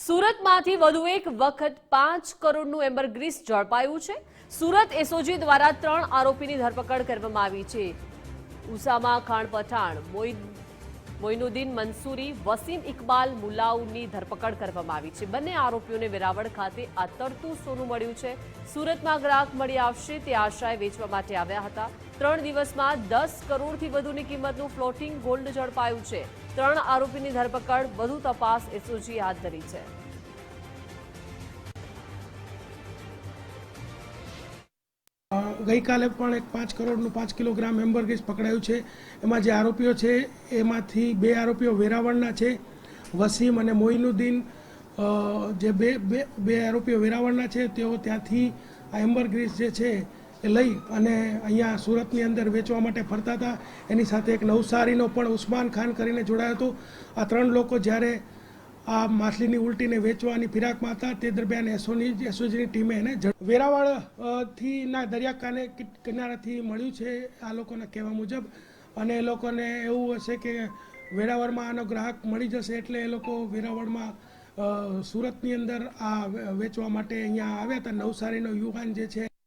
સુરતમાંથી વધુ એક વખત પાંચ કરોડનું એમ્બરગ્રીસ ઝડપાયું છે. સુરત એસઓજી દ્વારા ત્રણ આરોપીની ધરપકડ કરવામાં આવી છે. ઉસામા ખાન પઠાણ મોઇન મોઇનુદ્દીન મંસૂરી વસીમ ઇકબાલ મુલાઉની ધરપકડ કરવામાં આવી છે. બંને આરોપીઓને વેરાવળ ખાતે અતરતું સોનું મળ્યું છે. સુરતમાં ગ્રાહક મળી આવશે તે આશાએ વેચવા માટે આવ્યા હતા. ત્રણ દિવસમાં દસ કરોડથી વધુની કિંમતનું ફ્લોટિંગ ગોલ્ડ ઝડપાયું છે. ત્રણ આરોપીની ધરપકડ, વધુ તપાસ એસઓજી હાથ ધરી છે. ગઈકાલે પણ એક પાંચ કરોડનું પાંચ કિલોગ્રામ હેમ્બર્ગીસ પકડાયું છે. એમાં જે આરોપીઓ છે, એમાંથી બે આરોપીઓ વેરાવળના છે. વસીમ અને મોઇનુદ્દીન જે બે બે બે આરોપીઓ વેરાવળના છે, તેઓ ત્યાંથી આ એમ્બરગ્રીસ જે છે એ લઈ અને અહીંયા સુરતની અંદર વેચવા માટે ફરતા હતા. એની સાથે એક નવસારીનો પણ ઉસ્માન ખાન કરીને જોડાયો હતો. આ ત્રણ લોકો જ્યારે આ માછલીની ઉલટીને વેચવાની ફિરાકમાં હતા. તે દરમિયાન એસઓની એસઓજીની ટીમે એને ઝડ- વેરાવળ અ, થી ના દરિયાકાને કિનારાથી મળ્યું છે આ લોકોના કહેવા મુજબ. અને એ લોકોને એવું હશે કે વેરાવળમાં આનો ગ્રાહક મળી જશે એટલે એ લોકો વેરાવળમાં સુરતની અંદર આ વેચવા માટે અહીંયા આવ્યા હતા. નવસારીનો યુવાન જે છે